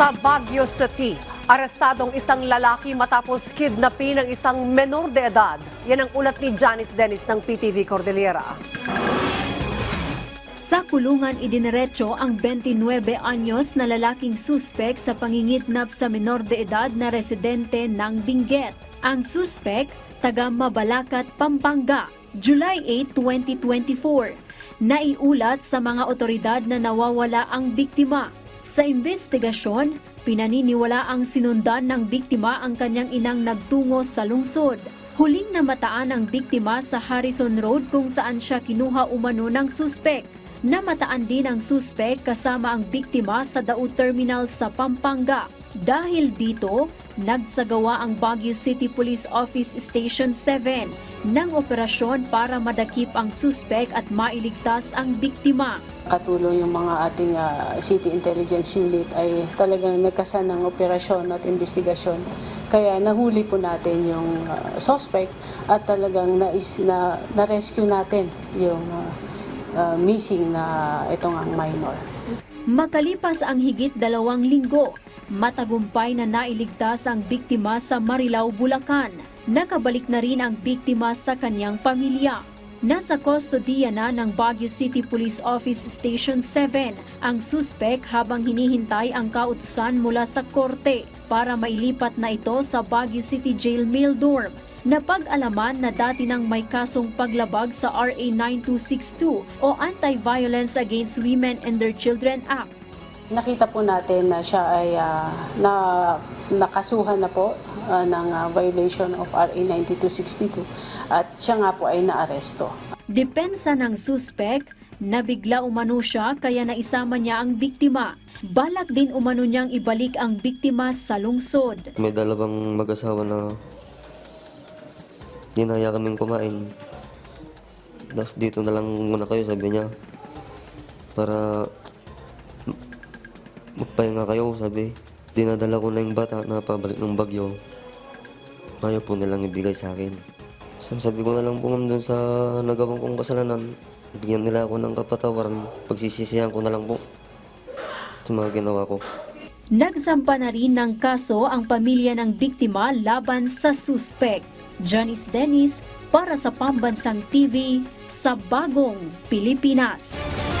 Sa Baguio City, arestadong isang lalaki matapos kidnapin ng isang menor de edad. Yan ang ulat ni Janice Dennis ng PTV Cordillera. Sa kulungan idiniretso ang 29 anyos na lalaking suspek sa pangingidnap sa menor de edad na residente ng Benguet. Ang suspek, taga Mabalacat, Pampanga, July 8, 2024. Naiulat sa mga otoridad na nawawala ang biktima. Sa investigasyon, pinaniniwala ang sinundan ng biktima ang kanyang inang nagtungo sa lungsod. Huling namataan ang biktima sa Harrison Road kung saan siya kinuha umano ng suspek. Namataan din ang suspek kasama ang biktima sa Daut Terminal sa Pampanga. Dahil dito, nagsagawa ang Baguio City Police Office Station 7 ng operasyon para madakip ang suspek at mailigtas ang biktima. Katulong yung mga ating ah, City Intelligence Unit ay talagang nagkasan ng operasyon at investigasyon. Kaya nahuli po natin yung ah, suspect at talagang nais, na, na-rescue natin yung ah, ah, missing na itong ang minor. Makalipas ang higit dalawang linggo, matagumpay na nailigtas ang biktima sa Marilao, Bulacan. Nakabalik na rin ang biktima sa kanyang pamilya. Nasa kustodiya na ng Baguio City Police Office Station 7 ang suspek habang hinihintay ang kautusan mula sa korte para mailipat na ito sa Baguio City Jail Mail Dorm. Napag-alaman na dati nang may kasong paglabag sa RA 9262 o Anti-Violence Against Women and Their Children Act. Nakita po natin na siya ay ah, na, nakasuhan na po ah, ng ah, violation of RA 9262 at siya nga po ay naaresto. Depensa ng suspek, nabigla umano siya kaya naisama niya ang biktima. Balak din umano niyang ibalik ang biktima sa lungsod. May dalawang mag-asawa na dinaya kaming kumain. Tapos dito na lang muna kayo, sabi niya. Para magpahinga kayo, sabi. Dinadala ko na yung bata na pabalik ng bagyo. Ayaw po nilang ibigay sa akin. So, sabi ko na lang po ma'am doon sa nagawang kong kasalanan. Bigyan nila ako ng kapatawaran. Pagsisisihan ko na lang po sa mga ginawa ko. Nagsampa na rin ng kaso ang pamilya ng biktima laban sa suspek. Janice Dennis para sa Pambansang TV sa Bagong Pilipinas.